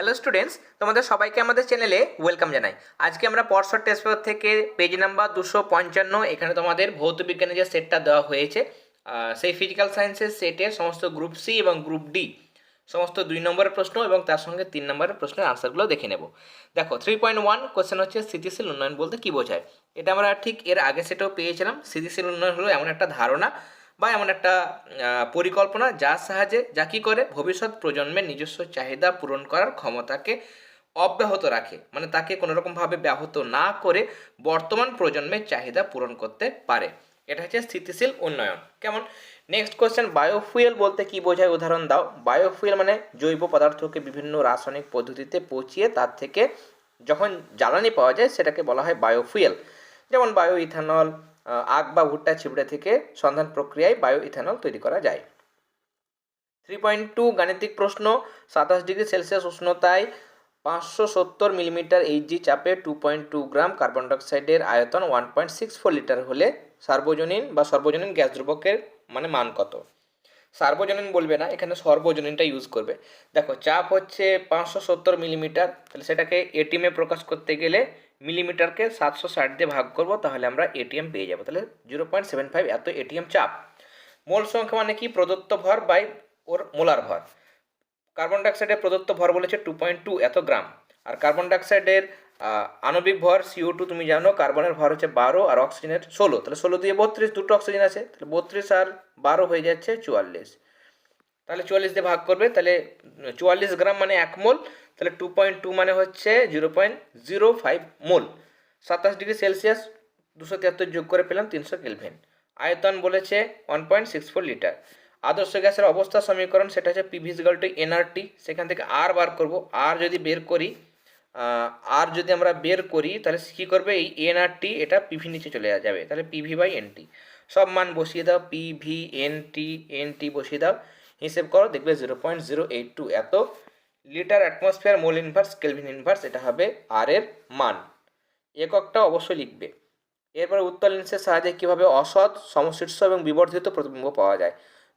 Hello students তোমাদের সবাইকে আমাদের চ্যানেলে ওয়েলকাম জানাই। আজকে আমরা পরশর টেস্ট পেপার থেকে পেজ নাম্বার দুশো পঞ্চান্ন, এখানে তোমাদের ভৌত বিজ্ঞানের যে সেটটা দেওয়া হয়েছে সেই ফিজিক্যাল সায়েন্সের সেটের সমস্ত গ্রুপ সি এবং গ্রুপ ডি সমস্ত দুই নম্বরের প্রশ্ন এবং তার সঙ্গে তিন নম্বরের প্রশ্নের আনসারগুলো দেখে নেব। দেখো থ্রি পয়েন্ট ওয়ান কোশ্চেন হচ্ছে স্থিতিশীল উন্নয়ন বলতে কী বোঝায়? এটা আমরা ঠিক এর আগে সেটাও পেয়েছিলাম। স্থিতিশীল উন্নয়ন হলো এমন একটা ধারণা বা এমন একটা পরিকল্পনা যার সাহায্যে যা কী করে ভবিষ্যৎ প্রজন্মের নিজস্ব চাহিদা পূরণ করার ক্ষমতাকে অব্যাহত রাখে। মানে তাকে কোনোরকমভাবে ব্যাহত না করে বর্তমান প্রজন্মের চাহিদা পূরণ করতে পারে। এটা হচ্ছে স্থিতিশীল উন্নয়ন। কেমন? নেক্সট কোশ্চেন বায়োফুয়েল বলতে কি বোঝায়? উদাহরণ দাও। বায়োফুয়েল মানে জৈব পদার্থকে বিভিন্ন রাসায়নিক পদ্ধতিতে পচিয়ে তার থেকে যখন জ্বালানি পাওয়া যায়, সেটাকে বলা হয় বায়োফুয়েল যেমন বায়ো ইথানল আখ বা ভুট্টা ছিবড়ে থেকে সন্ধান প্রক্রিয়ায় বায়ো ইথানল তৈরি করা যায়। থ্রি পয়েন্ট টু গাণিতিক প্রশ্ন, সাতাশ ডিগ্রি সেলসিয়াস উষ্ণতায় পাঁচশো সত্তর মিলিমিটার এইচজি চাপে two point two gram carbon ডাইঅক্সাইডের আয়তন one point six four litre হলে সার্বজনীন বা সর্বজনীন গ্যাস দ্রব্যকের মানে মান কত? সার্বজনীন বলবে না, এখানে সর্বজনীনটা ইউজ করবে। দেখো, চাপ হচ্ছে পাঁচশো সত্তর মিলিমিটার তাহলে সেটাকে এটিএমে প্রকাশ করতে গেলে মিলিমিটারকে সাতশো ষাট দিয়ে ভাগ করব, তাহলে আমরা এটিএম পেয়ে যাব। তাহলে জিরো পয়েন্ট সেভেন ফাইভ এত এটিএম চাপ। মোল সংখ্যা মানে কি? প্রদত্ত ভর বাই ওর মোলার ভর। কার্বন ডাইঅক্সাইডের প্রদত্ত ভর বলেছে টু পয়েন্ট টু এত গ্রাম। আর কার্বন ডাইঅক্সাইডের আণবিক ভর সিও টু তুমি জানো কার্বনের ভর হচ্ছে বারো আর অক্সিজেনের ষোলো। তাহলে ষোলো দিয়ে বত্রিশ, দুটো অক্সিজেন আছে, তাহলে বত্রিশ আর বারো হয়ে যাচ্ছে চুয়াল্লিশ। তাহলে চুয়াল্লিশ দিয়ে ভাগ করবে, তাহলে চুয়াল্লিশ গ্রাম মানে এক মোল, তাহলে টু পয়েন্ট টু মানে হচ্ছে zero point zero five mole. সাতাশ ডিগ্রি সেলসিয়াস, দুশো তিয়াত্তর যোগ করে পেলাম তিনশো কেলভিন। আয়তন বলেছে one point six four litre আদর্শ গ্যাসের অবস্থা সমীকরণ, সেটা হচ্ছে পিভিজিক্যাল টু এনআরটি সেখান থেকে আর বার করব আর যদি বের করি আর যদি আমরা বের করি, তাহলে কী করবে? এই এনআরটি এটা পিভি নিচে চলে যাবে। তাহলে পিভি বাই এনটি সব মান বসিয়ে দাও PV N T N T বসিয়ে দাও। হিসেব করো, দেখবে zero point zero eight two এত litre atmosphere mole inverse kelvin inverse এটা হবে আর এর মান। এককটা অবশ্যই লিখবে। এরপরে উত্তর লেন্সের সাহায্যে কীভাবে অসৎ, সমশীর্ষ এবং বিবর্ধিত প্রতিবিম্ব পাওয়া যায়?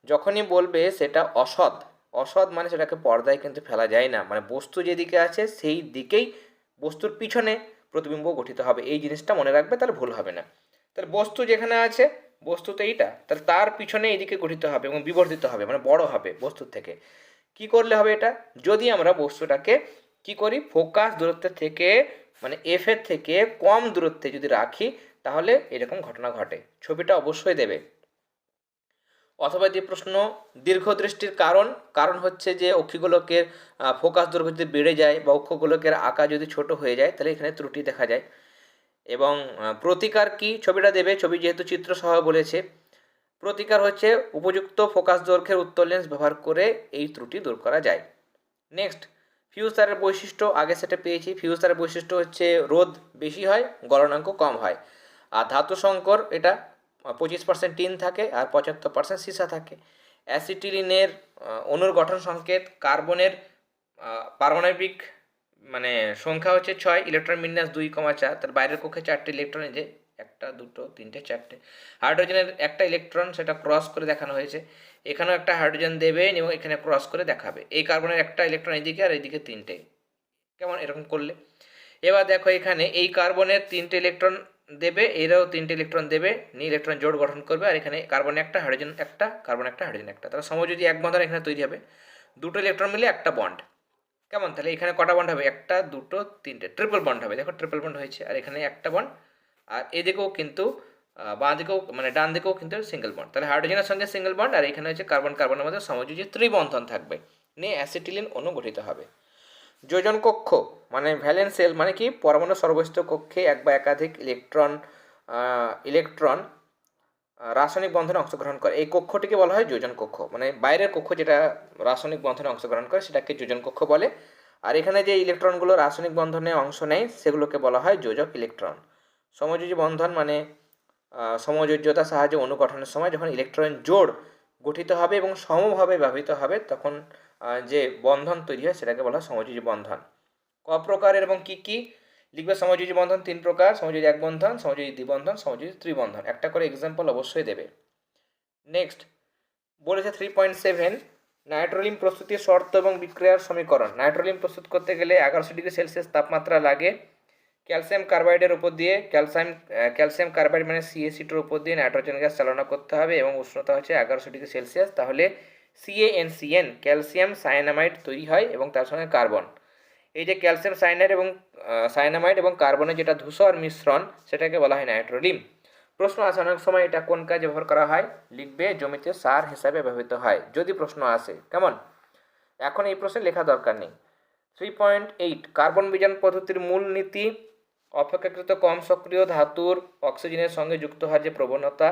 যখনই বলবে সেটা অসৎ। অসৎ মানে সেটাকে পর্দায় কিন্তু ফেলা যায় না। মানে বস্তু যেদিকে আছে সেই দিকেই বস্তুর পিছনে প্রতিবিম্ব গঠিত হবে। এই জিনিসটা মনে রাখবে, তাহলে ভুল হবে না। তাহলে বস্তু যেখানে আছে বস্তু তো এইটা, তাহলে তার পিছনে এইদিকে গঠিত হবে এবং বিবর্ধিত হবে মানে বড় হবে বস্তুর থেকে। কি করলে হবে এটা? যদি আমরা বস্তুটাকে কি করি? ফোকাস দূরত্বের থেকে মানে এফের থেকে কম দূরত্বে যদি রাখি, তাহলে এরকম ঘটনা ঘটে। ছবিটা অবশ্যই দেবে। অথবা যে প্রশ্ন দীর্ঘদৃষ্টির কারণ কারণ হচ্ছে যে অক্ষিগোলকের ফোকাস দৈর্ঘ্য যদি বেড়ে যায় বা অক্ষগোলকের আকার যদি ছোট হয়ে যায়, তাহলে এখানে ত্রুটি দেখা যায়। এবং প্রতিকার কি ছবিটা দেবে? ছবি যেহেতু চিত্র সহ বলেছে, প্রতিকার হচ্ছে উপযুক্ত ফোকাস দৈর্ঘ্যের উত্তর লেন্স ব্যবহার করে এই ত্রুটি দূর করা যায়। নেক্সট ফিউজ তারের বৈশিষ্ট্য, আগে সেটা পেয়েছি। ফিউজ তারের বৈশিষ্ট্য হচ্ছে রোদ বেশি হয়, গলনাঙ্ক কম হয়। আর ধাতু সংকর, এটা পঁচিশ পার্সেন্ট টিন থাকে আর পঁচাত্তর পার্সেন্ট সীসা থাকে। অ্যাসিটিলিনের অণুর গঠন সংকেত, কার্বনের পারমাণবিক মানে সংখ্যা হচ্ছে ছয় ইলেকট্রন বিন্যাস দুই কমা চার, তার বাইরের কক্ষে চারটে ইলেকট্রন যে একটা, দুটো, তিনটে, চারটে। হাইড্রোজেনের একটা ইলেকট্রন সেটা ক্রস করে দেখানো হয়েছে। এখানেও একটা হাইড্রোজেন দেবে এবং এখানে ক্রস করে দেখাবে। এই কার্বনের একটা ইলেকট্রন এইদিকে আর এইদিকে তিনটে। কেমন? এরকম করলে। এবার দেখো এখানে এই কার্বনের তিনটে ইলেকট্রন দেবে, এরাও তিনটে ইলেকট্রন দেবে, নিয়ে ইলেকট্রন জোড় গঠন করবে, আর এখানে কার্বন একটা হাইড্রোজেন একটা কার্বন একটা হাইড্রোজেন একটা। তাহলে সমযোজী এক বন্ধন এখানে তৈরি হবে, দুটো ইলেকট্রন মিলে একটা বন্ড কেমন? তাহলে এখানে কটা বন্ড হবে? একটা, দুটো, তিনটে। ট্রিপল বন্ড হবে। দেখো ট্রিপল বন্ড হয়েছে, আর এখানে একটা বন্ড আর এদিকেও কিন্তু বাঁ দিকেও মানে ডান দিকেও কিন্তু সিঙ্গেল বন্ড তাহলে হাইড্রোজেনের সঙ্গে সিঙ্গেল বন্ড আর এখানে হচ্ছে কার্বন কার্বনের মধ্যে সমযোজী ত্রিবন্ধন থাকবে। নিয়ে অ্যাসিটিলিন অণু গঠিত হবে। যোজন কক্ষ মানে ভ্যালেন্স সেল মানে কি? পরমাণু সর্বস্থ কক্ষে এক বা একাধিক ইলেকট্রন ইলেকট্রন রাসায়নিক বন্ধনে অংশগ্রহণ করে। এই কক্ষটিকে বলা হয় যোজন কক্ষ। মানে বাইরের কক্ষ যেটা রাসায়নিক বন্ধনে অংশগ্রহণ করে, সেটাকে যোজন কক্ষ বলে। আর এখানে যে ইলেকট্রনগুলো রাসায়নিক বন্ধনে অংশ নেয়, সেগুলোকে বলা হয় যোজক ইলেকট্রন সমযোজী বন্ধন মানে সমযোজ্যতা সাহায্যে অনুগঠনের সময় যখন ইলেকট্রন জোড় গঠিত হবে এবং সমভাবে ব্যবহৃত হবে, তখন বন্ধন তৈরি হয় সেটাকে বলা হয় সমযোজী বন্ধন। ক প্রকারের এবং কি কি? লিখবে সমযোজী বন্ধন তিন প্রকার, সমযোজী এক বন্ধন, সমযোজী দ্বিবন্ধন সমযোজী ত্রিবন্ধন। একটা করে এক্সাম্পল অবশ্যই দেবে। নেক্সট বলেছে থ্রি পয়েন্ট সেভেন নাইট্রোলিন প্রস্তুতির শর্ত এবং বিক্রিয়ার সমীকরণ। নাইট্রোলিন প্রস্তুত করতে গেলে এগারোশো ডিগ্রি সেলসিয়াস তাপমাত্রা লাগে। ক্যালসিয়াম কার্বাইডের উপর দিয়ে ক্যালসিয়াম ক্যালসিয়াম কার্বাইড মানে সিএসিটির উপর দিয়ে নাইট্রোজেন গ্যাস চালনা করতে হবে এবং উষ্ণতা হচ্ছে এগারোশো ডিগ্রি সেলসিয়াস। তাহলে সিএএনসিএন ক্যালসিয়াম সায়ানামাইড তৈরি হয় এবং তার সঙ্গে কার্বন এই যে ক্যালসিয়াম সায়ানাইড এবং সায়ানামাইড এবং কার্বনের যেটা ধূসর মিশ্রণ, সেটাকে বলা হয় নাইট্রোলিন প্রশ্ন আসে অনেক সময় এটা কোন কাজে ব্যবহার করা হয়? লিখবে, জমিতে সার হিসাবে ব্যবহৃত হয়। যদি প্রশ্ন আসে, কেমন? এখন এই প্রশ্নে লেখা দরকার নেই। থ্রি পয়েন্ট এইট কার্বন বিজান পদ্ধতির মূল নীতি, অপেক্ষাকৃত কম সক্রিয় ধাতুর অক্সিজেনের সঙ্গে যুক্ত হওয়ার যে প্রবণতা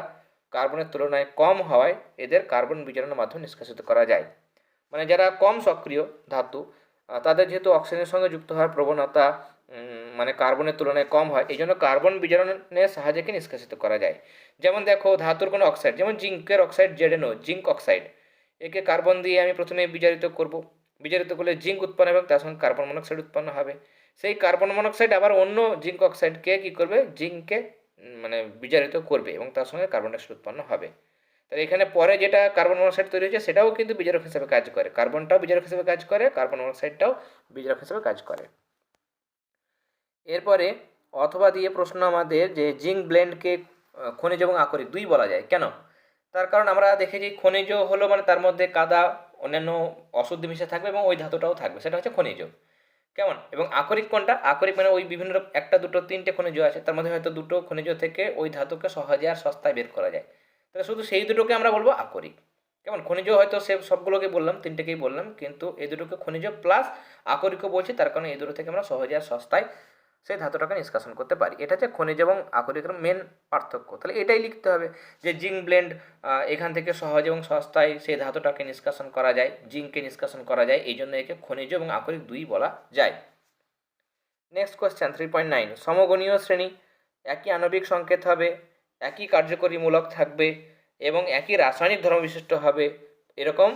কার্বনের তুলনায় কম হওয়ায় এদের কার্বন বিজারণের মাধ্যমে নিষ্কাশিত করা যায়। মানে যারা কম সক্রিয় ধাতু তাদের যেহেতু অক্সিজেনের সঙ্গে যুক্ত হওয়ার প্রবণতা মানে কার্বনের তুলনায় কম হয় এই জন্য কার্বন বিজারণের সাহায্যেকে নিষ্কাশিত করা যায়? যেমন দেখো, ধাতুর কোনো অক্সাইড, যেমন জিঙ্কের oxide Z N O zinc oxide, একে কার্বন দিয়ে আমি প্রথমে বিজারিত করব। বিজারিত করলে জিঙ্ক উৎপন্ন এবং তার সঙ্গে কার্বন মনোক্সাইড উৎপন্ন হবে। সেই কার্বন মনোক্সাইড আবার অন্য জিঙ্ক অক্সাইডকে কী করবে? জিঙ্ককে মানে বিজারিত করবে এবং তার সঙ্গে কার্বন ডাইঅক্সাইড উৎপন্ন হবে। তাহলে এখানে পরে যেটা কার্বন মনোক্সাইড তৈরি হয়েছে, সেটাও কিন্তু বিজারক হিসেবে কাজ করে। কার্বনটাও বিজারক হিসেবে কাজ করে কার্বন মনোক্সাইডটাও বিজারক হিসেবে কাজ করে। এরপরে অথবা দিয়ে প্রশ্ন আমাদের যে জিঙ্ক ব্লেন্ডকে খনিজ এবং আকরিক দুই বলা যায়। কেন? তার কারণ আমরা দেখেছি খনিজ হলো মানে তার মধ্যে কাদা, অন্যান্য অশুদ্ধি মিশে থাকবে এবং ওই ধাতুটাও থাকবে, সেটা হচ্ছে খনিজ। কেমন? এবং আকরিক কোনটা? আকরিক মানে ওই বিভিন্ন একটা, দুটো, তিনটে খনিজ আছে, তার মধ্যে হয়তো দুটো খনিজ থেকে ওই ধাতুকে সহজে আর সস্তায় বের করা যায়। তাহলে শুধু সেই দুটোকে আমরা বলব আকরিক। কেমন? খনিজ হয়তো সে সবগুলোকে বললাম, তিনটেকেই বললাম, কিন্তু এই দুটোকে খনিজ প্লাস আকরিকও বলছি, তার কারণে এই দুটো থেকে আমরা সহজে আর সস্তায় সেই ধাতুটাকে নিষ্কাশন করতে পারি। এটা হচ্ছে খনিজ এবং আকরিকের মেন পার্থক্য। তাহলে এটাই লিখতে হবে যে জিঙ্ক ব্লেন্ড এখান থেকে সহজ এবং সস্তায় সেই ধাতুটাকে নিষ্কাশন করা যায়, জিঙ্ককে নিষ্কাশন করা যায়, এই জন্য একে খনিজ এবং আকরিক দুই বলা যায়। Next question three point nine সমগণীয় শ্রেণি, একই আণবিক সংকেত হবে, একই কার্যকরীমূলক থাকবে এবং একই রাসায়নিক ধর্ম বিশিষ্ট হবে, এরকম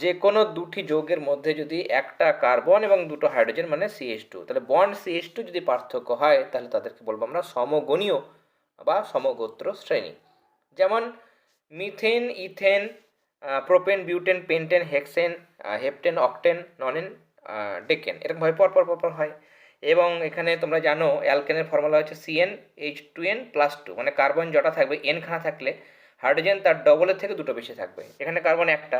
যে কোনো দুটি যৌগের মধ্যে যদি একটা কার্বন এবং দুটো হাইড্রোজেন মানে সিএইচ টু তাহলে বন্ড সিএইচ টু যদি পার্থক্য হয়, তাহলে তাদেরকে বলব আমরা সমগণীয় বা সমগোত্র শ্রেণি। যেমন methane, ethane propane, butane, pentane, hexane heptane, octane, nonane decane এরকমভাবে পরপর পরপর হয়। এবং এখানে তোমরা জানো অ্যালকেনের ফর্মুলা হচ্ছে C N H two N plus two মানে কার্বন জটা থাকবে এন খানা থাকলে। হাইড্রোজেন তার ডবলের থেকে দুটো বেশি থাকবে। এখানে কার্বন একটা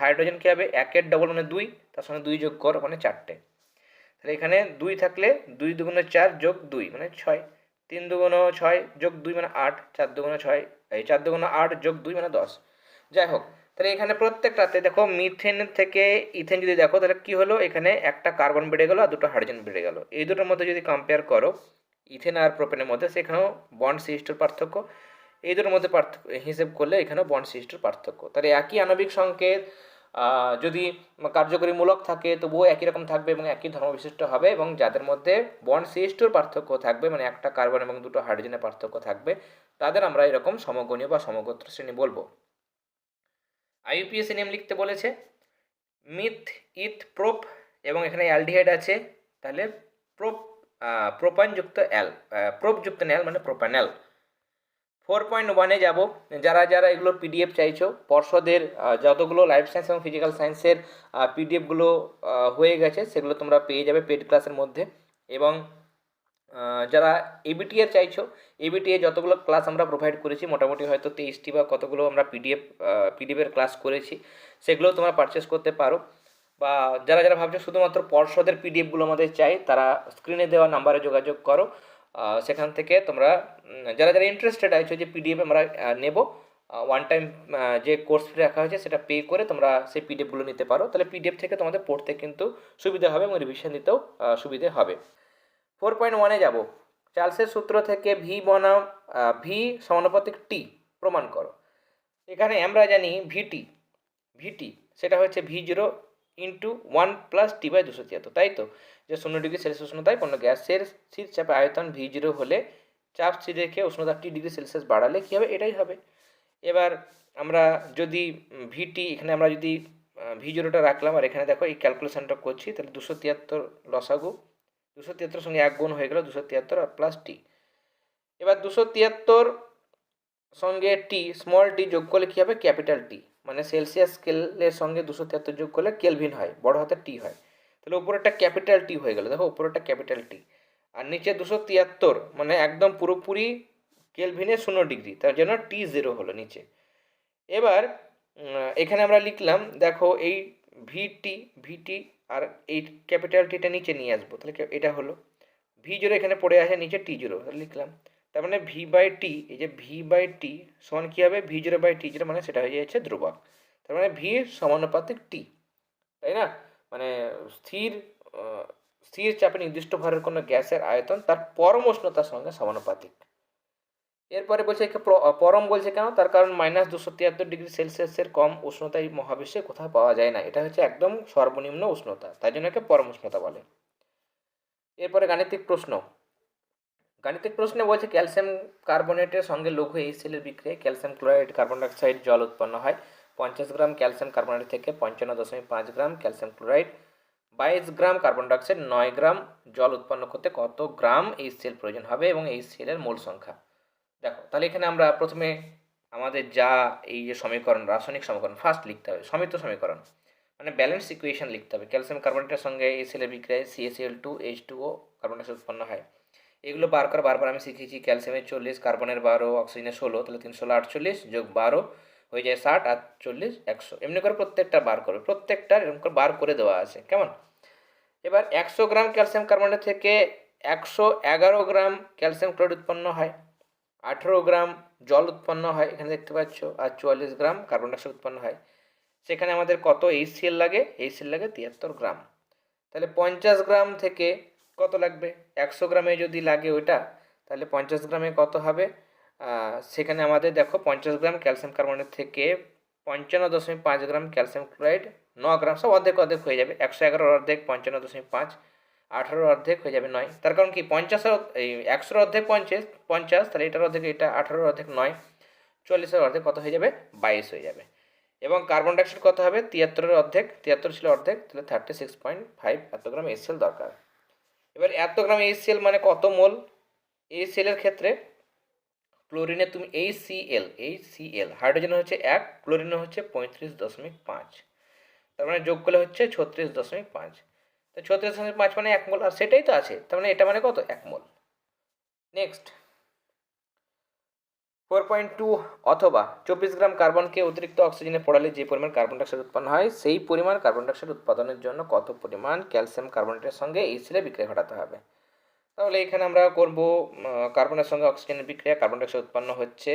হাইড্রোজেন কী হবে? একের ডবল মানে দুই, তার সঙ্গে দুই যোগ কর মানে চারটে। তাহলে এখানে দুই থাকলে দুই দুগুণে চার যোগ দুই মানে ছয়, তিন দুগুণ ছয় যোগ দুই মানে আট, চার দুগুণ ছয়, এই চার দুগুণ আট যোগ দুই মানে দশ। যাই হোক, তাহলে এখানে প্রত্যেকটাতে দেখো মিথেন থেকে ইথেন যদি দেখো, তাহলে কি হলো? এখানে একটা কার্বন বেড়ে গেলো আর দুটো হাইড্রোজেন বেড়ে গেলো। এই দুটোর মধ্যে যদি কম্পেয়ার করো ইথেন আর প্রোপেনের মধ্যে, সেখানেও বন্ড সিস্টের পার্থক্য এই দুটোর মধ্যে পার্থক্য হিসেব করলে এখানেও বন্ড সিস্টের পার্থক্য। তাহলে একই আণবিক সংকেত যদি কার্যকরী মূলক থাকে, তবুও একই রকম থাকবে এবং একই ধর্ম বিশিষ্ট হবে এবং যাদের মধ্যে বন্ড সিস্টোর পার্থক্য থাকবে মানে একটা কার্বন এবং দুটো হাইড্রোজেনের পার্থক্য থাকবে, তাদের আমরা এরকম সমগণীয় বা সমগোত্র শ্রেণি বলব। আইইউপিএসি নেম লিখতে বলেছে, মিথ, ইথ, প্রোপ এবং এখানে অ্যালডিহাইড আছে, তাহলে প্রোপ প্রোপানযুক্ত অ্যাল প্রোপযুক্ত ন্যাল মানে প্রোপানেল। ফোর পয়েন্ট ওয়ানে যাব। যারা যারা এগুলো পিডিএফ চাইছো, পর্ষদের যতগুলো লাইফ সায়েন্স এবং ফিজিক্যাল সায়েন্সের পিডিএফগুলো হয়ে গেছে, সেগুলো তোমরা পেয়ে যাবে পেড ক্লাসের মধ্যে। এবং যারা এবিটি এর চাইছো এবিটি এ যতগুলো ক্লাস আমরা প্রোভাইড করেছি, মোটামুটি হয়তো তেইশটি বা কতগুলো আমরা পিডিএফ পিডিএফের ক্লাস করেছি সেগুলো তোমরা পারচেস করতে পারো। বা যারা যারা ভাবছ শুধুমাত্র পর্ষদের পিডিএফগুলো আমাদের চাই, তারা স্ক্রিনে দেওয়া নাম্বারে যোগাযোগ করো। সেখান থেকে তোমরা যারা যারা ইন্টারেস্টেড আছো যে পিডিএফ আমরা নেব ওয়ান টাইম যে কোর্স ফি রাখা হয়েছে সেটা পে করে তোমরা সেই পিডিএফগুলো নিতে পারো। তাহলে পিডিএফ থেকে তোমাদের পড়তে কিন্তু সুবিধা হবে এবং রিভিশন দিতেও সুবিধে হবে। ফোর পয়েন্ট ওয়ানে যাব। চার্লসের সূত্র থেকে ভি বনাম ভি সমানুপাতিক টি প্রমাণ করো। এখানে আমরা জানি ভিটি ভিটি সেটা হচ্ছে V zero into one plus T by দুশো তিয়াত্তর, তাই তো? যে শূন্য ডিগ্রি সেলসিয়াস উষ্ণতায় কোনো গ্যাসের স্থির চাপে আয়তন ভি জিরো হলে চাপ স্থির রেখে উষ্ণতা টি ডিগ্রি সেলসিয়াস বাড়ালে কী হবে? এটাই হবে। এবার আমরা যদি ভিটি এখানে আমরা যদি ভি জিরোটা রাখলাম, আর এখানে দেখো এই ক্যালকুলেশনটা করছি, তাহলে দুশো তিয়াত্তর লসাগু, দুশো তিয়াত্তর সঙ্গে এক গুণ হয়ে গেল দুশো তিয়াত্তর আর প্লাস টি এবার দুশো তিয়াত্তর সঙ্গে টি স্মল টি যোগ করলে কী হবে? ক্যাপিটাল টি মানে সেলসিয়াস স্কেলের সঙ্গে দুশো তিয়াত্তর যোগ করলে কেলভিন হয়, বড় হাতের টি হয়। তাহলে উপরেরটা ক্যাপিটাল টি হয়ে গেল। দেখো উপরেরটা ক্যাপিটাল টি আর নিচে দুশো তিয়াত্তর মানে একদম পুরোপুরি কেলভিনে শূন্য ডিগ্রি তার জন্য টি জিরো হলো নিচে। এবার এখানে আমরা লিখলাম, দেখো, এই ভিটি ভিটি আর এই ক্যাপিটাল টিটা নিচে নিয়ে আসব। তাহলে এটা হলো ভি জিরো এখানে পড়ে আসে নিচে টি জিরো তাহলে লিখলাম, তার মানে ভি বাই টি এই যে ভি বাই টি সমান কী হবে? V zero by T zero মানে সেটা হয়ে যাচ্ছে ধ্রুবক। তার মানে ভি সমানুপাতিক টি তাই না? মানে স্থির স্থির চাপে নির্দিষ্ট ভরের কোনো গ্যাসের আয়তন তার পরম উষ্ণতার সঙ্গে সমানুপাতিক। এরপরে বলছে একে পরম বলছে কেন? তার কারণ মাইনাস দুশো তিয়াত্তর ডিগ্রি সেলসিয়াসের কম উষ্ণতা এই মহাবিশ্বে কোথাও পাওয়া যায় না। এটা হচ্ছে একদম সর্বনিম্ন উষ্ণতা, তাই জন্য একে পরম উষ্ণতা বলে। এরপরে গাণিতিক প্রশ্ন। গাণিতিক প্রশ্নে বলছে, ক্যালসিয়াম কার্বনেটের সঙ্গে লঘু এই সেলের বিক্রিয়ায় ক্যালসিয়াম ক্লোরাইড, কার্বন ডাইঅক্সাইড, জল উৎপন্ন হয়। পঞ্চাশ গ্রাম ক্যালসিয়াম কার্বনেট থেকে পঞ্চান্ন দশমিক পাঁচ গ্রাম ক্যালসিয়াম ক্লোরাইড। বাইশ গ্রাম কার্বন ডাইঅক্সাইড, নয় গ্রাম জল উৎপন্ন করতে কত গ্রাম এই সেল প্রয়োজন হবে এবং এই সেলের মোল সংখ্যা? দেখো, তাহলে এখানে আমরা প্রথমে আমাদের যা এই যে সমীকরণ, রাসায়নিক সমীকরণ ফার্স্ট লিখতে হবে। সমিত সমীকরণ। মানে ব্যালেন্স ইকুয়েশন লিখতে হবে। ক্যালসিয়াম কার্বনেটের সঙ্গে এই সেলের বিক্রিয়ায় C A C L two H two O carbon dioxide উৎপন্ন হয়। এগুলো বার করে বারবার আমি শিখেছি ক্যালসিয়ামের চল্লিশ কার্বনের বারো অক্সিজেনের ষোলো, তাহলে তিনশো আটচল্লিশ যোগ বারো হয়ে যায় ষাট আর চল্লিশ একশো। এমনি করে প্রত্যেকটা বার করবে। প্রত্যেকটা এরকম করে বার করে দেওয়া আছে। কেমন? এবার একশো গ্রাম ক্যালসিয়াম কার্বনেট থেকে একশো এগারো গ্রাম ক্যালসিয়াম ক্লোরাইড উৎপন্ন হয়। আঠেরো গ্রাম জল উৎপন্ন হয়, এখানে দেখতে পাচ্ছ। আর চুয়াল্লিশ গ্রাম কার্বন ডাইঅক্সাইড উৎপন্ন হয়। সেখানে আমাদের কত? এইচসিএল লাগে? এইচসিএল লাগে তিয়াত্তর গ্রাম। তাহলে পঞ্চাশ গ্রাম থেকে কত লাগবে? একশো গ্রামে যদি লাগে ওইটা, তাহলে পঞ্চাশ গ্রামে কত হবে? সেখানে আমাদের দেখো পঞ্চাশ গ্রাম ক্যালসিয়াম কার্বনেট থেকে পঞ্চান্ন দশমিক পাঁচ গ্রাম ক্যালসিয়াম ক্লোরাইড, ন গ্রাম সব অর্ধেক অর্ধেক হয়ে যাবে। একশো এগারোর অর্ধেক, পঞ্চান্ন দশমিক পাঁচ আঠারোর অর্ধেক হয়ে যাবে নয়। তার কারণ কি? পঞ্চাশের এই একশোর অর্ধেক পঞ্চাশ পঞ্চাশ, তাহলে এটার অর্ধেক এটা আঠারোর অর্ধেক নয় চল্লিশের অর্ধেক কত হয়ে যাবে? বাইশ হয়ে যাবে। এবং কার্বন ডাইঅক্সাইড কত হবে? তিয়াত্তরের অর্ধেক, তিয়াত্তর ছিল অর্ধেক, তাহলে থার্টি সিক্স পয়েন্ট ফাইভ এত গ্রাম এসএল দরকার। এবার এত গ্রাম এইচসিএল মানে কত মোল? এইচসিএলের ক্ষেত্রে ক্লোরিনে তুমি এই সিএল এই সিএল হাইড্রোজেন হচ্ছে এক, ক্লোরিনে হচ্ছে পঁয়ত্রিশ দশমিক পাঁচ। তার মানে যোগ করলে হচ্ছে ছত্রিশ দশমিক পাঁচ। তো ছত্রিশ দশমিক পাঁচ মানে এক মোল, আর সেটাই তো আছে, তার মানে এটা মানে কত? এক মোল। নেক্সট ফোর পয়েন্ট টু অথবা চব্বিশ গ্রাম কার্বনকে অতিরিক্ত অক্সিজেনে পড়ালে যে পরিমাণ কার্বন ডাইঅক্সাইড উৎপন্ন হয়, সেই পরিমাণ কার্বন ডাইঅক্সাইড উৎপাদনের জন্য কত পরিমাণ ক্যালসিয়াম কার্বনেটের সঙ্গে এই সেলে বিক্রিয়া ঘটাতে হবে? তাহলে এখানে আমরা করব কার্বনের সঙ্গে অক্সিজেনের বিক্রিয়া কার্বন ডাইঅক্সাইড উৎপন্ন হচ্ছে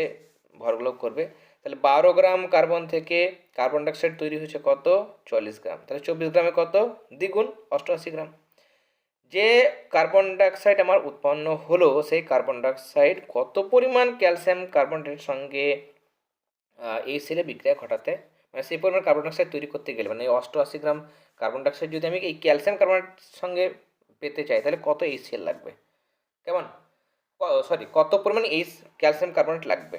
ভরগুলো করবে। তাহলে বারো গ্রাম কার্বন থেকে কার্বন ডাইঅক্সাইড তৈরি হচ্ছে কত? চল্লিশ গ্রাম। তাহলে চব্বিশ গ্রামে কত? দ্বিগুণ, অষ্টআশি গ্রাম। যে কার্বন ডাইঅক্সাইড আমার উৎপন্ন হলো, সেই কার্বন ডাইঅক্সাইড কত পরিমাণ ক্যালসিয়াম কার্বন কার্বনেটের সঙ্গে এই সেলে বিক্রিয়া ঘটাতে? মানে সেই পরিমাণ কার্বন ডাইঅক্সাইড তৈরি করতে গেলে মানে অষ্টআশি গ্রাম কার্বন ডাইঅক্সাইড যদি আমি এই ক্যালসিয়াম কার্বনেটের সঙ্গে পেতে চাই, তাহলে কত এই সেল লাগবে? কেমন? সরি কত পরিমাণ এই ক্যালসিয়াম কার্বনেট লাগবে?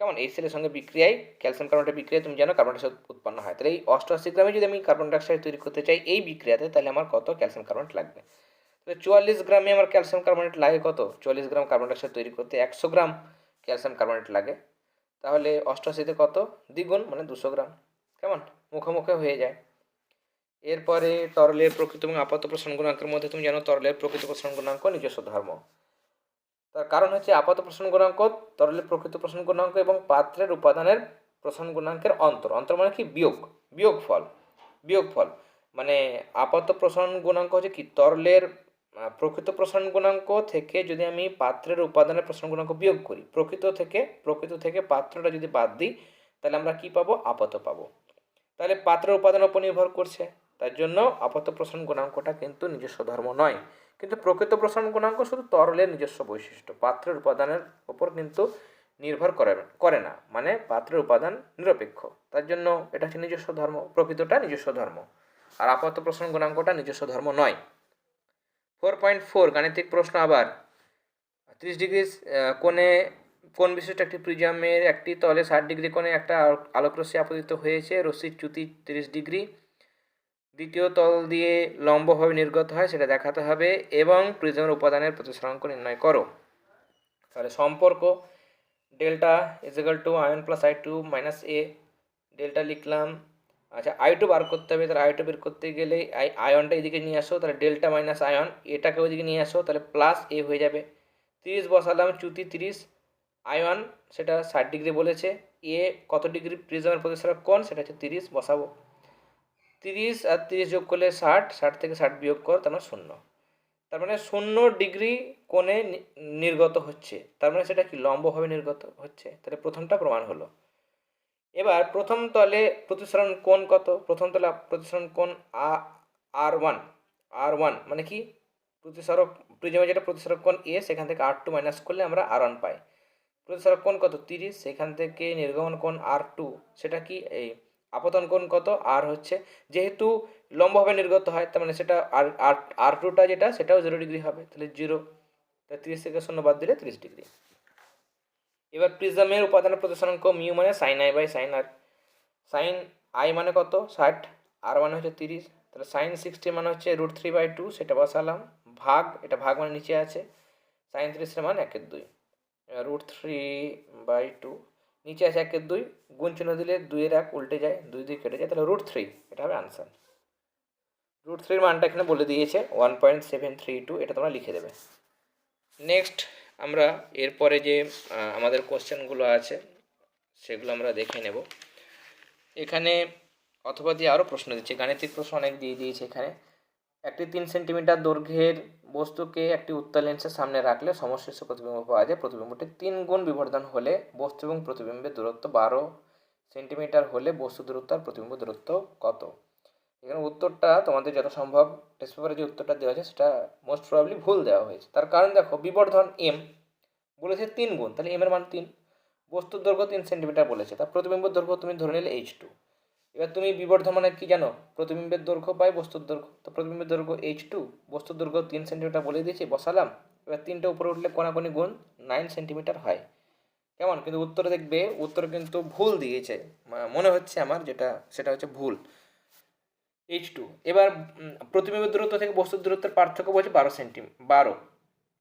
কেমন? এই সেলের সঙ্গে বিক্রিয়ায় ক্যালসিয়াম কার্বনেটের বিক্রিয়ায় তুমি জানো কার্বন ডাইঅক্সাইড উৎপন্ন হয়। তাহলে এই অষ্টআশি গ্রামে যদি আমি কার্বন ডাইঅক্সাইড তৈরি করতে চাই এই বিক্রিয়াতে, তাহলে আমার কত ক্যালসিয়াম কার্বনেট লাগবে? তাহলে চুয়াল্লিশ গ্রামে আমার ক্যালসিয়াম কার্বনেট লাগে কত? চুয়াল্লিশ গ্রাম কার্বন ডাইঅক্সাইড তৈরি করতে একশো গ্রাম ক্যালসিয়াম কার্বনেট লাগে। তাহলে অষ্টআশিতে কত? দ্বিগুণ মানে দুশো গ্রাম। কেমন? মুখোমুখি হয়ে যায়। এরপরে তরলের প্রকৃত এবং আপাত প্রসারণ গুণাঙ্কের মধ্যে তুমি জানো তরলের প্রকৃত প্রসারণ গুণাঙ্ক নিজস্ব ধর্ম। তার কারণ হচ্ছে আপাত প্রসারণ গুণাঙ্ক, তরলের প্রকৃত প্রসারণ গুণাঙ্ক এবং পাত্রের উপাদানের প্রসারণ গুণাঙ্কের অন্তর। অন্তর মানে কি? বিয়োগ বিয়োগ ফল বিয়োগ ফল। মানে আপাত প্রসারণ গুণাঙ্ক হচ্ছে কি? তরলের প্রকৃত প্রসারণ গুণাঙ্ক থেকে যদি আমি পাত্রের উপাদানের প্রসারণ গুণাঙ্ক বিয়োগ করি, প্রকৃত থেকে প্রকৃত থেকে পাত্রটা যদি বাদ দিই, তাহলে আমরা কি পাবো? আপাত পাবো। তাহলে পাত্রের উপাদানের উপর নির্ভর করছে। তার জন্য আপাত প্রসারণ গুণাঙ্কটা কিন্তু নিজস্ব ধর্ম নয়। কিন্তু প্রকৃত প্রসারণ গুণাঙ্ক শুধু তরলের নিজস্ব বৈশিষ্ট্য, পাত্রের উপাদানের উপর কিন্তু নির্ভর করে করে না। মানে পাত্রের উপাদান নিরপেক্ষ। তার জন্য এটা হচ্ছে নিজস্ব ধর্ম, প্রকৃতটা নিজস্ব ধর্ম। আর আপাত প্রসারণ গুণাঙ্কটা নিজস্ব ধর্ম নয়। ফোর পয়েন্ট ফোর গাণিতিক প্রশ্ন আবার। ত্রিশ ডিগ্রি কোণে কোন বিশিষ্ট একটি প্রিজমের একটি তলে ষাট ডিগ্রি কোণে একটা আলো- আলোকরশ্মি আপতিত হয়েছে। রশ্মির চ্যুতি তিরিশ ডিগ্রি দ্বিতীয় তল দিয়ে লম্বভাবে নির্গত হয়, সেটা দেখাতে হবে এবং প্রিজমের উপাদানের প্রতিসরাঙ্ক নির্ণয় করো। তাহলে সম্পর্ক, delta is equal to ion plus I two minus A delta লিখলাম। আচ্ছা আই টু বার করতে হবে, তাহলে আই টু বের করতে গেলে আই আয়নটা এদিকে নিয়ে আসো, তাহলে ডেল্টা মাইনাস আয়ন এটাকে ওইদিকে নিয়ে আসো, তাহলে প্লাস এ হয়ে যাবে। তিরিশ বসালাম চ্যুতি তিরিশ আয়ন সেটা ষাট ডিগ্রি বলেছে। এ কত ডিগ্রি প্রিজমের প্রতিসরক কোণ, সেটা হচ্ছে তিরিশ, বসাবো। তিরিশ আর তিরিশ যোগ করলে ষাট ষাট থেকে ষাট বিয়োগ কর, তার মানে শূন্য। তার মানে শূন্য ডিগ্রি কোণে নির্গত হচ্ছে। তার মানে সেটা কি? লম্বভাবে নির্গত হচ্ছে। তাহলে প্রথমটা প্রমাণ হলো। এবার প্রথম তলে প্রতিসরণ কোণ কত? প্রথম তলে প্রতিসরণ কোণ আর ওয়ান। আর ওয়ান মানে কি? প্রতিসরক, প্রিজমে যেটা প্রতিসরক কোণ এ, সেখান থেকে আর টু মাইনাস করলে আমরা আর ওয়ান পাই। প্রতিসরক কোণ কত? তিরিশ। সেখান থেকে নির্গমন কোণ আর টু। সেটা কি? এই আপতন কোণ কত? আর হচ্ছে। যেহেতু লম্বভাবে নির্গত হয়, তার মানে সেটা আর আর আর টুটা যেটা, সেটাও জিরো ডিগ্রি হবে। তাহলে জিরো তিরিশ থেকে শূন্য বাদ দিলে তিরিশ ডিগ্রি এবার প্রিজমের উপাদানের প্রতিসরাঙ্ক মিউ মানে sine I by sine R sine I মানে কত? ষাট। আর মানে হচ্ছে তিরিশ। তাহলে সাইন সিক্সটি মানে হচ্ছে রুট থ্রি বাই টু সেটা বসালাম। ভাগ, এটা ভাগ মানে নিচে আছে। সাইন তিরিশের মান একের দুই। রুট থ্রি বাই টু নিচে আছে একের দুই, গুণ চিহ্ন দিলে দুইয়ের এক উল্টে যায়, দুই দুই কেটে যায়, তাহলে রুট থ্রি এটা হবে আনসার রুট থ্রির মানটা এখানে বলে দিয়েছে one point seven three two এটা তোমরা লিখে দেবে। নেক্সট আমরা এরপরে যে আমাদের কোশ্চেনগুলো আছে, সেগুলো আমরা দেখে নেব। এখানে অথবা দিয়ে আরও প্রশ্ন দিচ্ছে, গাণিতিক প্রশ্ন অনেক দিয়ে দিয়েছে এখানে। একটি তিন সেন্টিমিটার দৈর্ঘ্যের বস্তুকে একটি উত্তল লেন্সের সামনে রাখলে সমশীর্ষ প্রতিবিম্ব পাওয়া যায়। প্রতিবিম্বটি তিন গুণ বিবর্ধন হলে বস্তু এবং প্রতিবিম্বের দূরত্ব বারো সেন্টিমিটার হলে বস্তু দূরত্ব আর প্রতিবিম্ব দূরত্ব কত? এখানে উত্তরটা তোমাদের যত সম্ভব টেস্ট পেপারে যে উত্তরটা দেওয়া আছে সেটা মোস্ট প্রবাবলি ভুল দেওয়া হয়েছে। তার কারণ দেখো, বিবর্ধন এম বলেছে তিন গুণ, তাহলে এম এর মান তিন। বস্তুর দৈর্ঘ্য তিন সেন্টিমিটার বলেছে। তার প্রতিবিম্বের দৈর্ঘ্য তুমি ধরে নিলে এইচ টু এবার তুমি বিবর্ধন মানে কি জানো? প্রতিবিম্বের দৈর্ঘ্য বাই বস্তুর দৈর্ঘ্য। তো প্রতিবিম্বের দৈর্ঘ্য এইচ টু বস্তুর দৈর্ঘ্য তিন সেন্টিমিটার বলে দিয়েছি, বসালাম। এবার তিনটে উপরে উঠলে কোনাকোনি গুণ নাইন সেন্টিমিটার হয়। কেমন? কিন্তু উত্তরে দেখবে, উত্তর কিন্তু ভুল দিয়েছে। মনে হচ্ছে আমার যেটা, সেটা হচ্ছে ভুল। এইচ টু এবার প্রতিবিম্বের দূরত্ব থেকে বস্তুর দূরত্বের পার্থক্য বলছে বারো সেন্টি বারো।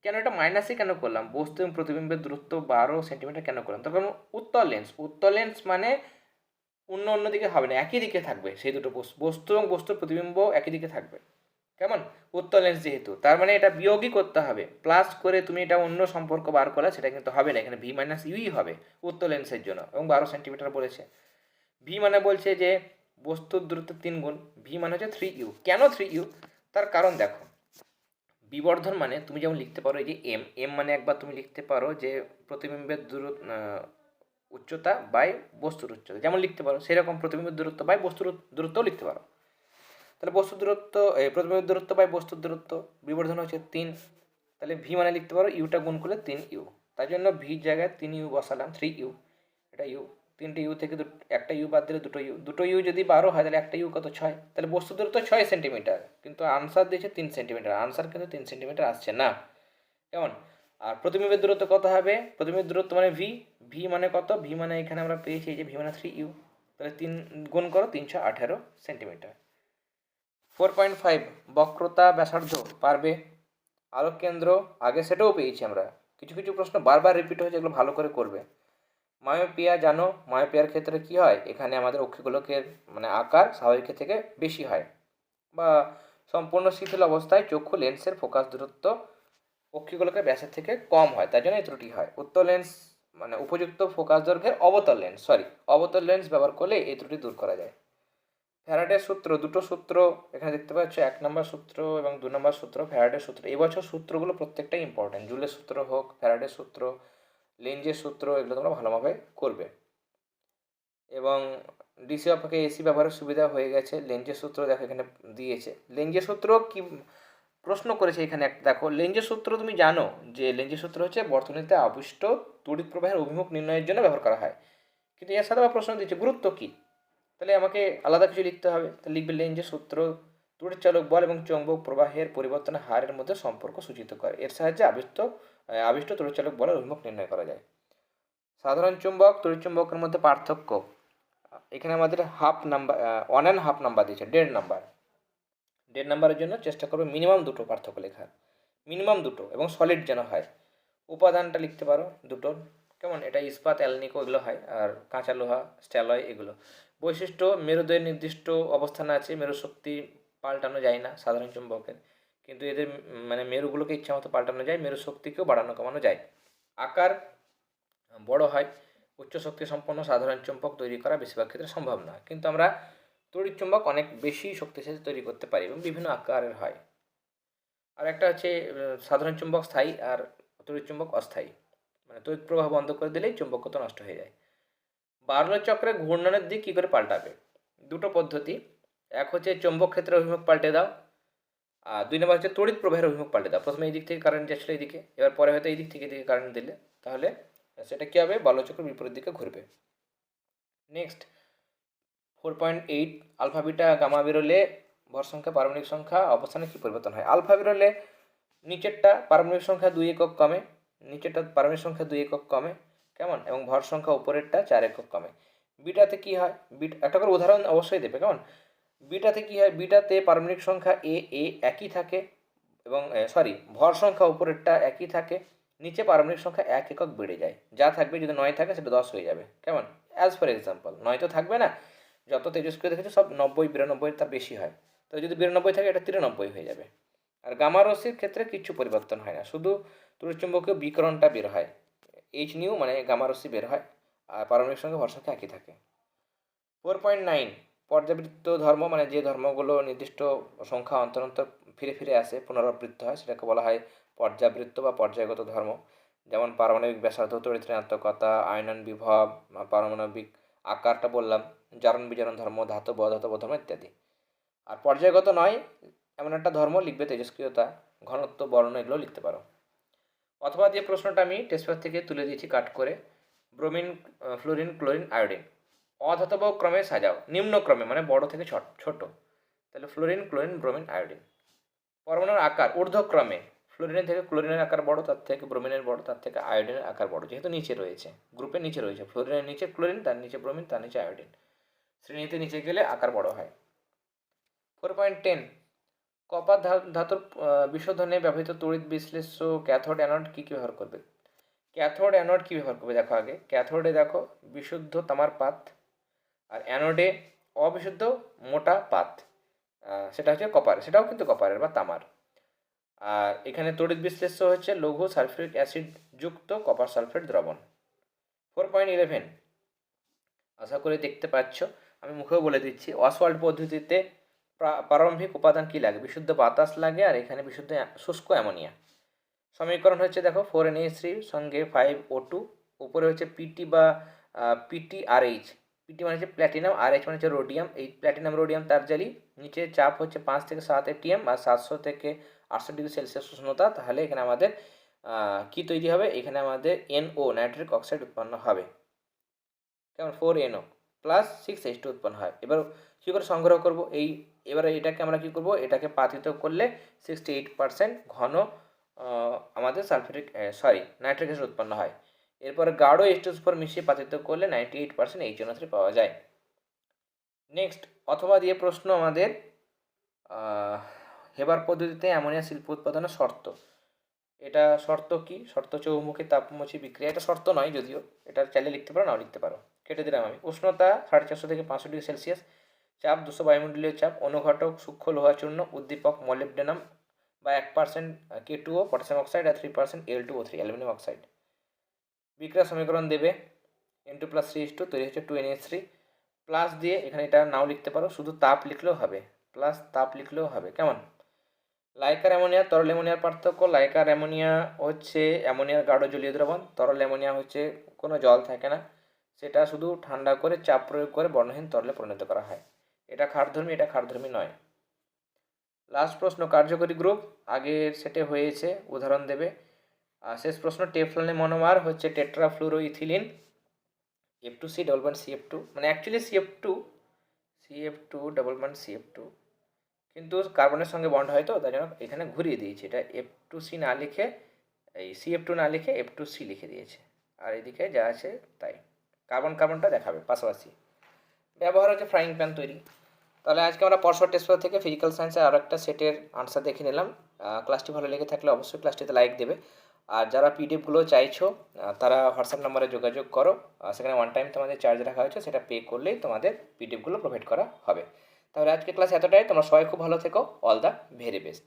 কেন এটা মাইনাসে কেন করলাম? বস্তু এবং প্রতিবিম্বের দূরত্ব বারো সেন্টিমিটার কেন করলাম? তার কারণ উত্তর লেন্স উত্তর লেন্স মানে অন্য অন্য দিকে হবে না, একই দিকে থাকবে সেই দুটো বস্তু। বস্তু এবং বস্তুর প্রতিবিম্ব একই দিকে থাকবে। কেমন? উত্তর লেন্স যেহেতু, তার মানে এটা বিয়োগই করতে হবে। প্লাস করে তুমি এটা অন্য সম্পর্ক বার করা সেটা কিন্তু হবে না, এখানে ভি মাইনাস ইউই হবে উত্তর লেন্সের জন্য এবং বারো সেন্টিমিটার বলেছে। ভি মানে বলছে যে বস্তুর দূরত্ব তিন গুণ ভি মানে হচ্ছে থ্রি ইউ কেন থ্রি ইউ তার কারণ দেখো, বিবর্ধন মানে তুমি যেমন লিখতে পারো এই যে এম এম মানে একবার তুমি লিখতে পারো যে প্রতিবিম্বের দূর উচ্চতা বাই বস্তুর উচ্চতা। যেমন লিখতে পারো, সেরকম প্রতিবিম্বের দূরত্ব বাই বস্তুর দূরত্বও লিখতে পারো। তাহলে বস্তুর দূরত্ব প্রতিবিম্বের দূরত্ব বাই বস্তুর দূরত্ব, বিবর্ধন হচ্ছে তিন। তাহলে ভি মানে লিখতে পারো ইউটা গুণ করলে তিন ইউ তাই জন্য ভির জায়গায় তিন ইউ বসালাম থ্রি ইউ এটা ইউ তিনটে ইউ থেকে একটা ইউ বাদ দিলে দুটো ইউ দুটো ইউ যদি বারো হয়, তাহলে একটা ইউ কত ছয়? তাহলে বস্তু দূরত্ব ছয় সেন্টিমিটার কিন্তু আনসার দিয়েছে তিন সেন্টিমিটার আনসার কিন্তু তিন সেন্টিমিটার আসছে না। কেমন? আর প্রতিবিম্বের দূরত্ব কত হবে? প্রতিবিম্বের দূরত্ব মানে ভি ভি মানে কত? ভি মানে এখানে আমরা পেয়েছি এই যে ভি মানে থ্রি ইউ তাহলে তিন গুণ করো, তিনশো আঠেরো সেন্টিমিটার। ফোর পয়েন্ট ফাইভ বক্রতা ব্যাসার্ধ পারবে। আলোক কেন্দ্র, আগে সেটাও পেয়েছি আমরা। কিছু কিছু প্রশ্ন বারবার রিপিট হয়েছে, এগুলো ভালো করে করবে। মায়োপিয়া জানো, মায়োপিয়ার ক্ষেত্রে কি হয়? এখানে আমাদের অক্ষিগোলকের মানে আকার স্বাভাবিকের থেকে বেশি হয়। বা সম্পূর্ণ শিথিল অবস্থায় চক্ষু লেন্সের ফোকাস দূরত্ব অক্ষিগোলকের ব্যাসের থেকে কম হয় তাই জন্য এই ত্রুটি হয়। উত্তর লেন্স মানে উপযুক্ত ফোকাস দৈর্ঘ্যের অবতল লেন্স সরি অবতল লেন্স ব্যবহার করলে এই ত্রুটি দূর করা যায়। ফ্যারাডের সূত্র, দুটো সূত্র, এখানে দেখতে পাচ্ছ এক নম্বর সূত্র এবং দু নম্বর সূত্র, ফ্যারাডের সূত্র। এবছর সূত্রগুলো প্রত্যেকটাই ইম্পর্টেন্ট জুলের সূত্র হোক, ফ্যারাডের সূত্র লেঞ্জের সূত্র, এগুলো তোমরা ভালোভাবে করবে। এবং ডিসি অপেক্ষা এসি ব্যবহারের সুবিধা হয়ে গেছে। লেঞ্জের সূত্র দেখো এখানে দিয়েছে। লেঞ্জের সূত্র কি প্রশ্ন করেছে এখানে একটা। দেখো লেঞ্জের সূত্র তুমি জানো যে লেঞ্জের সূত্র হচ্ছে, বর্তনীতে আবিষ্ট তড়িৎ প্রবাহের অভিমুখ নির্ণয়ের জন্য ব্যবহার করা হয়। কিন্তু এর সাথে প্রশ্ন দিচ্ছে, গুরুত্ব কী? তাহলে আমাকে আলাদা কিছু লিখতে হবে। তাহলে লিখবে লেঞ্জের সূত্র, তড়িৎ চালক বল এবং চৌম্বক প্রবাহের পরিবর্তনের হারের মধ্যে সম্পর্ক সূচিত করে। এর সাহায্যে আবিষ্ট আবিষ্ট তড়িৎ চালক বলের অভিমুখ নির্ণয় করা যায়। সাধারণ চুম্বক, তড়িৎ চুম্বকের মধ্যে পার্থক্য। এখানে আমাদের half number one and half number দিয়েছে, দেড় নাম্বার। দেড় নাম্বারের জন্য চেষ্টা করবে মিনিমাম দুটো পার্থক্য লেখার। মিনিমাম দুটো এবং সলিড যেন হয়। উপাদানটা লিখতে পারো দুটোর কেমন? এটা ইস্পাত, অ্যালনিকো এগুলো হয়, আর কাঁচা লোহা, স্ট্যালয় এগুলো। বৈশিষ্ট্য, মেরুদের নির্দিষ্ট অবস্থানে আছে মেরু শক্তি পাল্টানো যায় না সাধারণ চুম্বকের। কিন্তু এদের মানে মেরুগুলোকে ইচ্ছা মতো পাল্টানো যায় মেরু শক্তিকেও বাড়ানো কমানো যায়। আকার বড় হয় উচ্চ শক্তি সম্পন্ন সাধারণ চুম্বক তৈরি করা বেশিরভাগ ক্ষেত্রে সম্ভব নয়। কিন্তু আমরা তড়িৎ চুম্বক অনেক বেশি শক্তিশালী তৈরি করতে পারি এবং বিভিন্ন আকারের হয়। আর একটা হচ্ছে সাধারণ চুম্বক স্থায়ী আর তড়িৎ চুম্বক অস্থায়ী। মানে তড়িৎ প্রবাহ বন্ধ করে দিলেই চুম্বকত্ব নষ্ট হয়ে যায়। বার্নর চক্রে ঘূর্ণনের দিক কী করে পাল্টাবে? দুটো পদ্ধতি। এক হচ্ছে চুম্বক ক্ষেত্রে অভিমুখ পাল্টে দাও। আর দুই নম্বর হচ্ছে তড়িৎ প্রবাহের অভিমুখ পাল্টে দাও। প্রথমে এই দিক থেকে কারেন্ট যাচ্ছিল এইদিকে এবার পরে হয়তো এই দিক থেকে এদিকে কারেন্ট দিলে। তাহলে সেটা কী হবে? বলচক্র বিপরীত দিকে ঘুরবে। Next four point eight alpha beta gamma বেরোলে ভর সংখ্যা পারমাণবিক সংখ্যা অবস্থানে কী পরিবর্তন হয়? আলফা বেরোলে নিচেরটা পারমাণবিক সংখ্যা দুই একক কমে, নিচেরটা পারমাণবিক সংখ্যা দুই একক কমে, কেমন? এবং ভর সংখ্যা উপরেরটা চার একক কমে। বিটাতে কি হয়? বিট একটা করে উদাহরণ অবশ্যই দেবে, কেমন? বিটাতে কি হয়? বিটাতে পারমাণবিক সংখ্যা এ এ একই থাকে এবং সরি ভর সংখ্যা উপরেরটা একই থাকে, নিচে পারমাণবিক সংখ্যা এক একক বেড়ে যায়। যা থাকবে যদি নয় থাকে, সেটা দশ হয়ে যাবে, কেমন? অ্যাজ ফর এক্সাম্পল নয় তো থাকবে না? যত তেজস্ক্রিয় দেখেছ, সব নব্বই বিরানব্বই তার বেশি হয়। তো যদি বিরানব্বই থাকে, এটা তিরানব্বই হয়ে যাবে। আর গামা রশ্মির ক্ষেত্রে কিচ্ছু পরিবর্তন হয় না। শুধু তড়িৎচুম্বকীয় বিকরণটা বের হয়। এইচ নিউ মানে গামা রশ্মি বের হয়, আর পারমাণবিক সঙ্গে ভর সংখ্যা একই থাকে। ফোর পয়েন্ট নাইন পর্যাবৃত্ত ধর্ম মানে যে ধর্মগুলো নির্দিষ্ট সংখ্যা অন্তর অন্তর ফিরে ফিরে আসে, পুনরাবৃত্ত হয়, সেটাকে বলা হয় পর্যাবৃত্ত বা পর্যায়গত ধর্ম। যেমন পারমাণবিক ব্যাসার্ধ, তড়িৎ ঋণাত্মকতা, আয়নন বিভব, পারমাণবিক আকারটা বললাম। জারণ বিজারণ ধর্ম ধাতব অধাতব ধর্ম ইত্যাদি। আর পর্যায়গত নয়, এমন একটা ধর্ম লিখবে তেজস্ক্রিয়তা, ঘনত্ব, বর্ণ এগুলো লিখতে পারো। অথবা যে প্রশ্নটা আমি টেস্টপেপার থেকে তুলে দিয়েছি কাট করে, ব্রোমিন ফ্লোরিন, ক্লোরিন, আয়োডিন। অধাতব ক্রমে সাজাও, নিম্ন ক্রমে মানে বড় থেকে ছোট ছোট। তাহলে ফ্লোরিন, ক্লোরিন, ব্রোমিন, আয়োডিন। পরমাণুর আকার, ঊর্ধ্বক্রমে, ফ্লোরিনের থেকে ক্লোরিনের আকার বড়, তার থেকে ব্রোমিনের বড়, তার থেকে আয়োডিনের আকার বড়, যেহেতু নিচে রয়েছে, গ্রুপের নিচে রয়েছে, ফ্লোরিনের নিচে ক্লোরিন, তার নিচে ব্রোমিন, তার নিচে আয়োডিন। শ্রেণীতে নিচে গেলে আকার বড় হয়। ফোর পয়েন্ট টেন কপার ধাতুর বিশোধনে ব্যবহৃত তড়িৎ বিশ্লেষ্য ক্যাথোড অ্যানোড কী কী ব্যবহার করবে? ক্যাথোড অ্যানোড কী ব্যবহার করবে? দেখো আগে। ক্যাথোডে দেখো, বিশুদ্ধ তামার পাত আর অ্যানোডে অবিশুদ্ধ মোটা পাত। সেটা হচ্ছে কপার, সেটাও কিন্তু কপারের বা তামার। আর এখানে তড়িৎ বিশ্লেষ্য হচ্ছে লঘু সালফিউরিক অ্যাসিড যুক্ত কপার সালফেট দ্রবণ। ফোর পয়েন্ট ইলেভেন আশা করি দেখতে পাচ্ছ। আমি মুখেও বলে দিচ্ছি। অসওয়াল্ড পদ্ধতিতে প্রারম্ভিক উপাদান কী লাগে? বিশুদ্ধ বাতাস লাগে আর এখানে বিশুদ্ধ শুষ্ক অ্যামোনিয়া। সমীকরণ হচ্ছে দেখো ফোর এন এইচ থ্রির সঙ্গে ফাইভ ও টু উপরে হচ্ছে পিটি বা পিটি আর এইচ পিটি মানে হচ্ছে প্ল্যাটিনাম আর এইচ মানে হচ্ছে রোডিয়াম এই প্ল্যাটিনাম রোডিয়াম তার জালি, নিচে চাপ হচ্ছে পাঁচ থেকে সাত এটিএম আর সাতশো থেকে আটশো ডিগ্রি সেলসিয়াস উষ্ণতা, তাহলে এখানে আমাদের কি তৈরি হবে? এখানে আমাদের এনও নাইট্রিক অক্সাইড উৎপন্ন হবে। কেমন? Four NO plus six H two উৎপন্ন হয়। এবার কী করে সংগ্রহ করব? এই, এবারে এটাকে আমরা কী করব? এটাকে পাতিত করলে সিক্সটি এইট পার্সেন্ট ঘন আমাদের সালফেটিক সরি নাইট্রিক অ্যাসিড উৎপন্ন হয়। এরপরে গাঢ় এইচ টু ফোর মিশিয়ে পাতিত করলে ninety eight percent H three পাওয়া যায়। নেক্সট অথবা দিয়ে প্রশ্ন আমাদের হেবার পদ্ধতিতে অ্যামোনিয়া শিল্প উৎপাদনের শর্ত। এটা শর্ত কি? শর্ত চৌমুখী তাপমুখী বিক্রিয়া। এটা শর্ত নয় যদিও। এটা চাইলে লিখতে পারো, নাও লিখতে পারো। কেটে দিলাম আমি। উষ্ণতা সাড়ে চারশো থেকে পাঁচশো ডিগ্রি সেলসিয়াস, চাপ দুশো বায়ুমণ্ডলীয় চাপ, অনুঘটক সূক্ষ্ম লোহাচূর্ণ, উদ্দীপক মলিবডেনাম বা এক percent K two O potassium oxide আর three percent L two O three aluminium oxide বিক্রিয়া সমীকরণ দেবে। N two plus three is two তৈরি হচ্ছে two N S three plus দিয়ে এখানে এটা নাও লিখতে পারো, শুধু তাপ লিখলেও হবে। প্লাস তাপ লিখলেও হবে, কেমন? লাইকার অ্যামোনিয়া, তরল অ্যামোনিয়ার পার্থক্য, লাইকার অ্যামোনিয়া হচ্ছে অ্যামোনিয়ার গাঢ় জলীয় দ্রবণ, তরল অ্যামোনিয়া হচ্ছে কোনো জল থাকে না। সেটা শুধু ঠান্ডা করে চাপ প্রয়োগ করে বর্ণহীন তরলে পরিণত করা হয়। এটা খারধর্মী, এটা ক্ষারধর্মী নয়। লাস্ট প্রশ্ন, কার্যকরী গ্রুপ? আগের সেটে হয়েছে, উদাহরণ দেবে। আর শেষ প্রশ্ন, টেফলনে মনোমার হচ্ছে tetrafluoro ethylene F two C double C F two মানে actually C F two C F two double C F two কিন্তু কার্বনের সঙ্গে বন্ড হয় তো, তাই জন্য এখানে ঘুরিয়ে দিয়েছে। এটা এফ টু সি না লিখে, এই সি এফ টু না লিখে এফ টু সি লিখে দিয়েছে। আর এদিকে যা আছে, তাই। কার্বন কার্বনটা দেখাবে পাশাপাশি। ব্যবহার হচ্ছে ফ্রাইং প্যান তৈরি। তাহলে আজকে আমরা পরশর টেস্ট থেকে ফিজিক্যাল সায়েন্সের আরও একটা সেটের আনসার দেখে নিলাম। ক্লাসটি ভালো লেগে থাকলে অবশ্যই ক্লাসটিতে লাইক দেবে। আর যারা পিডিএফগুলো চাইছো তারা হোয়াটসঅ্যাপ নাম্বারে যোগাযোগ করো। সেখানে ওয়ান টাইম তোমাদের চার্জ রাখা হয়েছে, সেটা পে করলেই তোমাদের পিডিএফগুলো প্রোভাইড করা হবে। তাহলে আজকে ক্লাস এতটাই। তোমরা সবাই খুব ভালো থেকো। All the very best